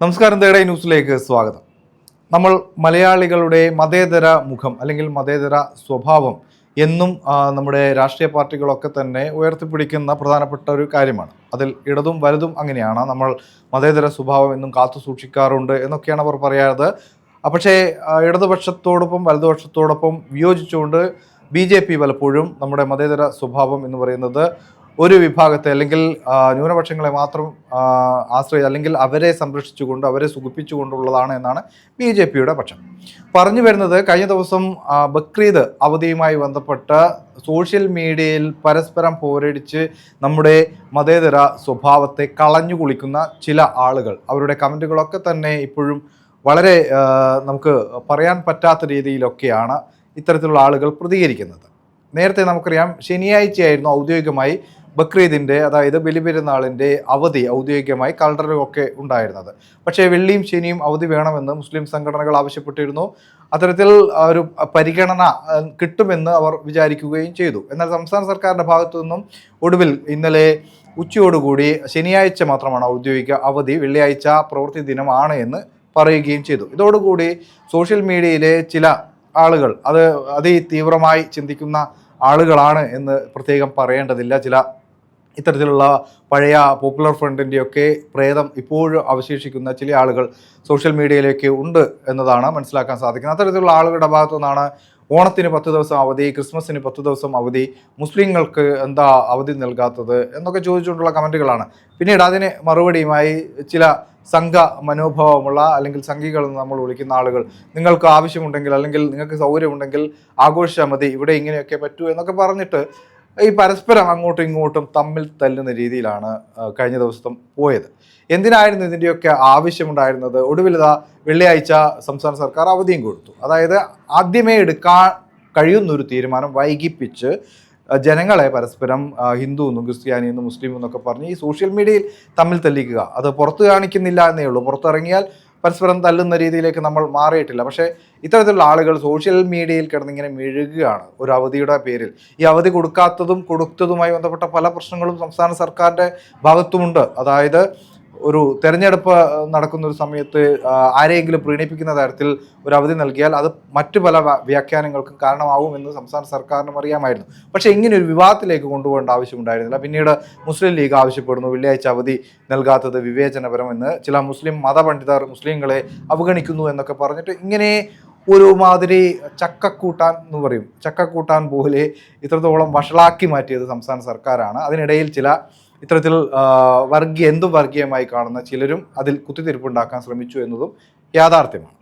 നമസ്കാരം തേടേ ന്യൂസിലേക്ക് സ്വാഗതം. നമ്മൾ മലയാളികളുടെ മതേതര മുഖം അല്ലെങ്കിൽ മതേതര സ്വഭാവം എന്നും നമ്മുടെ രാഷ്ട്രീയ പാർട്ടികളൊക്കെ തന്നെ ഉയർത്തിപ്പിടിക്കുന്ന പ്രധാനപ്പെട്ട ഒരു കാര്യമാണ്. അതിൽ ഇടതും വലുതും അങ്ങനെയാണ്. നമ്മൾ മതേതര സ്വഭാവം എന്നും കാത്തു സൂക്ഷിക്കാറുണ്ട് എന്നൊക്കെയാണ് അവർ പറയാറ്. പക്ഷേ ഇടതുപക്ഷത്തോടൊപ്പം വലതുപക്ഷത്തോടൊപ്പം വിയോജിച്ചുകൊണ്ട് ബി ജെ പി പലപ്പോഴും നമ്മുടെ മതേതര സ്വഭാവം എന്ന് പറയുന്നത് ഒരു വിഭാഗത്തെ അല്ലെങ്കിൽ ന്യൂനപക്ഷങ്ങളെ മാത്രം ആശ്രയിച്ച് ആശ്രയി അല്ലെങ്കിൽ അവരെ സംരക്ഷിച്ചുകൊണ്ട് അവരെ സുഖിപ്പിച്ചുകൊണ്ടുള്ളതാണ് എന്നാണ് ബി ജെ പിയുടെ പക്ഷം. പറഞ്ഞു വരുന്നത് കഴിഞ്ഞ ദിവസം ബക്രീദ് അവധിയുമായി ബന്ധപ്പെട്ട് സോഷ്യൽ മീഡിയയിൽ പരസ്പരം പോരടിച്ച് നമ്മുടെ മതേതര സ്വഭാവത്തെ കളഞ്ഞു കുളിക്കുന്ന ചില ആളുകൾ. അവരുടെ കമന്റുകളൊക്കെ തന്നെ ഇപ്പോഴും വളരെ നമുക്ക് പറയാൻ പറ്റാത്ത രീതിയിലൊക്കെയാണ് ഇത്തരത്തിലുള്ള ആളുകൾ പ്രതികരിക്കുന്നത്. നേരത്തെ നമുക്കറിയാം ശനിയാഴ്ചയായിരുന്നു ഔദ്യോഗികമായി ബക്രീദിന്റെ അതായത് ബലിപെരുന്നാളിന്റെ അവധി ഔദ്യോഗികമായി കലണ്ടറിലൊക്കെ ഉണ്ടായിരുന്നത്. പക്ഷേ വെള്ളിയും ശനിയും അവധി വേണമെന്ന് മുസ്ലിം സംഘടനകൾ ആവശ്യപ്പെട്ടിരുന്നു. അത്തരത്തിൽ ഒരു പരിഗണന കിട്ടുമെന്ന് അവർ വിചാരിക്കുകയും ചെയ്തു. എന്നാൽ സംസ്ഥാന സർക്കാരിന്റെ ഭാഗത്തു നിന്നും ഒടുവിൽ ഇന്നലെ ഉച്ചയോടുകൂടി ശനിയാഴ്ച മാത്രമാണ് ഔദ്യോഗിക അവധി വെള്ളിയാഴ്ച പ്രവൃത്തി ദിനമാണ് എന്ന് പറയുകയും ചെയ്തു. ഇതോടുകൂടി സോഷ്യൽ മീഡിയയിലെ ചില ആളുകൾ അത് അതിതീവ്രമായി ചിന്തിക്കുന്ന ആളുകളാണ് എന്ന് പ്രത്യേകം പറയേണ്ടതില്ല. ചില ഇത്തരത്തിലുള്ള പഴയ പോപ്പുലർ ഫ്രണ്ടിന്റെയൊക്കെ പ്രേതം ഇപ്പോഴും അവശേഷിക്കുന്ന ചില ആളുകൾ സോഷ്യൽ മീഡിയയിലേക്ക് ഉണ്ട് എന്നതാണ് മനസ്സിലാക്കാൻ സാധിക്കുന്നത്. അത്തരത്തിലുള്ള ആളുകളുടെ ഭാഗത്തു നിന്നാണ് ഓണത്തിന് പത്ത് ദിവസം അവധി ക്രിസ്മസിന് പത്ത് ദിവസം അവധി മുസ്ലിങ്ങൾക്ക് എന്താ അവധി നൽകാത്തത് എന്നൊക്കെ ചോദിച്ചുകൊണ്ടുള്ള കമന്റുകളാണ് പിന്നീട് അതിന് മറുപടിയുമായി ചില സംഘ മനോഭാവമുള്ള അല്ലെങ്കിൽ സംഘികൾ എന്ന് നമ്മൾ വിളിക്കുന്ന ആളുകൾ നിങ്ങൾക്ക് ആവശ്യമുണ്ടെങ്കിൽ അല്ലെങ്കിൽ നിങ്ങൾക്ക് സൗകര്യമുണ്ടെങ്കിൽ ആഘോഷിച്ചാൽ മതി ഇവിടെ ഇങ്ങനെയൊക്കെ പറ്റൂ എന്നൊക്കെ പറഞ്ഞിട്ട് ഈ പരസ്പരം അങ്ങോട്ടും ഇങ്ങോട്ടും തമ്മിൽ തല്ലുന്ന രീതിയിലാണ് കഴിഞ്ഞ ദിവസം പോയത്. എന്തിനായിരുന്നു ഇതിന്റെയൊക്കെ ആവശ്യമുണ്ടായിരുന്നത്? ഒടുവിൽ ഇതാ വെള്ളിയാഴ്ച സംസ്ഥാന സർക്കാർ അവധിയും കൊടുത്തു. അതായത് ആദ്യമേ എടുക്കാൻ കഴിയുന്നൊരു തീരുമാനം വൈകിപ്പിച്ച് ജനങ്ങളെ പരസ്പരം ഹിന്ദു എന്നും ക്രിസ്ത്യാനി എന്നും മുസ്ലിം എന്നൊക്കെ പറഞ്ഞ് ഈ സോഷ്യൽ മീഡിയയിൽ തമ്മിൽ തെല്ലിക്കുക. അത് പുറത്ത് കാണിക്കുന്നില്ല എന്നേ ഉള്ളൂ. പുറത്തിറങ്ങിയാൽ പരസ്പരം തല്ലുന്ന രീതിയിലേക്ക് നമ്മൾ മാറിയിട്ടില്ല. പക്ഷേ ഇത്തരത്തിലുള്ള ആളുകൾ സോഷ്യൽ മീഡിയയിൽ കിടന്നിങ്ങനെ മെഴുകുകയാണ് ഒരു അവധിയുടെ പേരിൽ. ഈ അവധി കൊടുക്കാത്തതും കൊടുത്തതുമായി ബന്ധപ്പെട്ട പല പ്രശ്നങ്ങളും സംസ്ഥാന സർക്കാരിന്റെ ഭാഗത്തുമുണ്ട്. അതായത് ഒരു തെരഞ്ഞെടുപ്പ് നടക്കുന്ന ഒരു സമയത്ത് ആരെയെങ്കിലും പ്രീണിപ്പിക്കുന്ന തരത്തിൽ ഒരു അവധി നൽകിയാൽ അത് മറ്റു പല വ്യാഖ്യാനങ്ങൾക്കും കാരണമാവുമെന്ന് സംസ്ഥാന സർക്കാരിനും അറിയാമായിരുന്നു. പക്ഷേ ഇങ്ങനെ ഒരു വിവാദത്തിലേക്ക് കൊണ്ടുപോകേണ്ട ആവശ്യമുണ്ടായിരുന്നില്ല. പിന്നീട് മുസ്ലിം ലീഗ് ആവശ്യപ്പെടുന്നു വെള്ളിയാഴ്ച അവധി നൽകാത്തത് വിവേചനപരമെന്ന് ചില മുസ്ലിം മതപണ്ഡിതർ മുസ്ലിങ്ങളെ അവഗണിക്കുന്നു എന്നൊക്കെ പറഞ്ഞിട്ട് ഇങ്ങനെ ഒരു മാതിരി ചക്കക്കൂട്ടാൻ എന്ന് പറയും. ചക്കക്കൂട്ടാൻ പോലെ ഇത്രത്തോളം വഷളാക്കി മാറ്റിയത് സംസ്ഥാന സർക്കാരാണ്. അതിനിടയിൽ ചില ഇത്തരത്തിൽ വർഗീയ എന്തും വർഗീയമായി കാണുന്ന ചിലരും അതിൽ കുത്തിത്തിരിപ്പുണ്ടാക്കാൻ ശ്രമിച്ചു എന്നതും യാഥാർത്ഥ്യമാണ്.